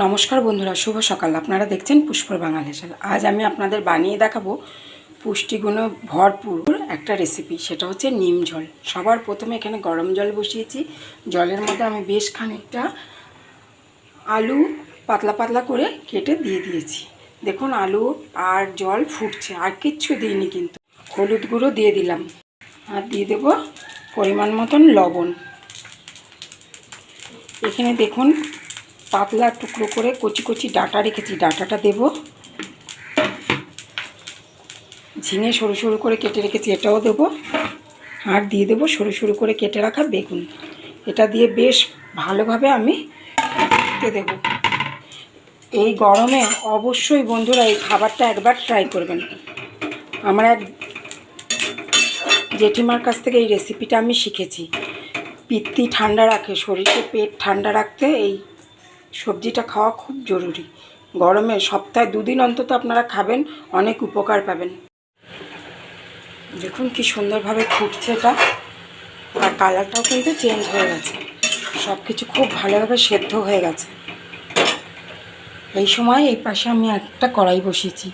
নমস্কার বন্ধুরা, শুভ সকাল। আপনারা দেখছেন পুষ্পর বাঙাল হেসেল আজ আমি আপনাদের বানিয়ে দেখাবো পুষ্টিগুণে ভরপুর একটা রেসিপি সেটা হচ্ছে নিম জল সবার প্রথমে এখানে গরম জল বসিয়েছি। জলের মধ্যে আমি বেশ খানিকটা আলু পাতলা পাতলা করে কেটে দিয়ে দিয়েছি। দেখুন, আলু আর জল ফুটছে, আর কিচ্ছু দিইনি কিন্তু। হলুদ গুঁড়ো দিয়ে দিলাম। আর দিয়ে দেবো পরিমাণ মতন লবণ। এখানে দেখুন পাতলা টুকরো করে কচি কচি ডাটা রেখেছি, ডাটাটা দেব। ঝিঙে সরু সরু করে কেটে রেখেছি, এটাও দেব। আর দিয়ে দেবো সরু সরু করে কেটে রাখা বেগুন। এটা দিয়ে বেশ ভালোভাবে আমি দেব। এই গরমে অবশ্যই বন্ধুরা এই খাবারটা একবার ট্রাই করবেন। আমার এক জেঠিমার কাছ থেকে এই রেসিপিটা আমি শিখেছি। পিত্তি ঠান্ডা রাখে, শরীরকে পেট ঠান্ডা রাখতে এই সবজিটা খাওয়া খুব জরুরি। গরমে সপ্তাহে দুদিন অন্তত আপনারা খাবেন, অনেক উপকার পাবেন। দেখুন কি সুন্দরভাবে ফুটছে এটা। আর কালারটাও কিন্তু চেঞ্জ হয়ে গেছে। সব কিছু খুব ভালোভাবে সেদ্ধ হয়ে গেছে। এই সময় এই পাশে আমি একটা কড়াই বসিয়েছি।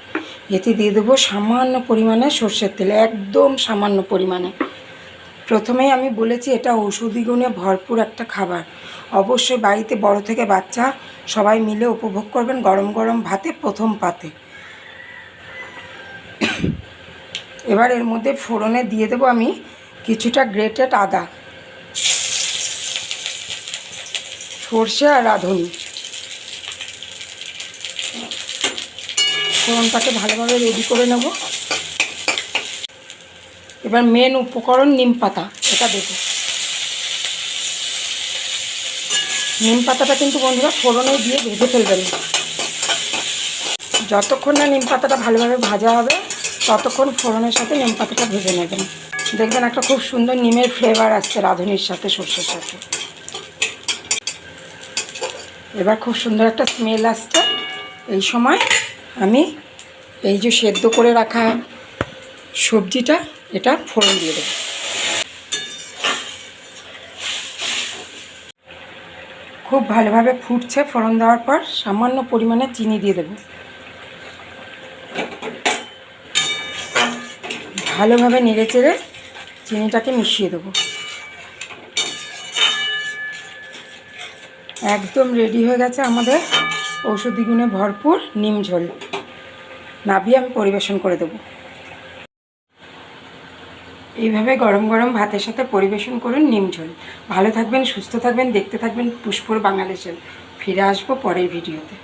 এতে দিয়ে দেবো সামান্য পরিমাণে সর্ষের তেল, একদম সামান্য পরিমাণে। প্রথমেই আমি বলেছি, এটা ঔষধি গুণে ভরপুর একটা খাবার। অবশ্যই বাড়িতে বড় থেকে বাচ্চা, সবাই মিলে উপভোগ করবেন গরম গরম ভাতে, প্রথম পাতে। এবার এর মধ্যে ফোড়নে দিয়ে দেবো আমি কিছুটা গ্রেটেড আদা, সর্ষে আর রাঁধুনি। ফোড়নটাকে ভালোভাবে রেডি করে নেব। এবার মেন উপকরণ নিম পাতা, এটা দেবো নিম পাতাটা কিন্তু বন্ধুরা ফোড়নে দিয়ে ভেজে ফেলবেন যতক্ষণ না নিম পাতাটা ভালোভাবে ভাজা হবে, ততক্ষণ ফোড়নের সাথে নিম পাতাটা ভেজে নেবেন দেখবেন একটা খুব সুন্দর নিমের ফ্লেভার আসছে রাঁধুনির সাথে, সর্ষের সাথে। এবার খুব সুন্দর একটা স্মেল আসছে। এই সময় আমি এই যে সেদ্ধ করে রাখা সবজিটা এটা ফোড়ন দিয়ে দেবো। খুব ভালোভাবে ফুটছে ফোড়ন দেওয়ার পর, সামান্য পরিমাণে চিনি দিয়ে দেব। ভালোভাবে নেড়ে চেড়ে চিনিটাকে মিশিয়ে দেবো। একদম রেডি হয়ে গেছে আমাদের ঔষধি গুণে ভরপুর নিম ঝোল। নাবিয়ে আমি পরিবেশন করে দেবো। এইভাবে গরম গরম ভাতের সাথে পরিবেশন করুন নিম ঝোল। ভালো থাকবেন, সুস্থ থাকবেন, দেখতে থাকবেন পুষ্পর বাংলাদেশের। ফিরে আসব পরের ভিডিওতে।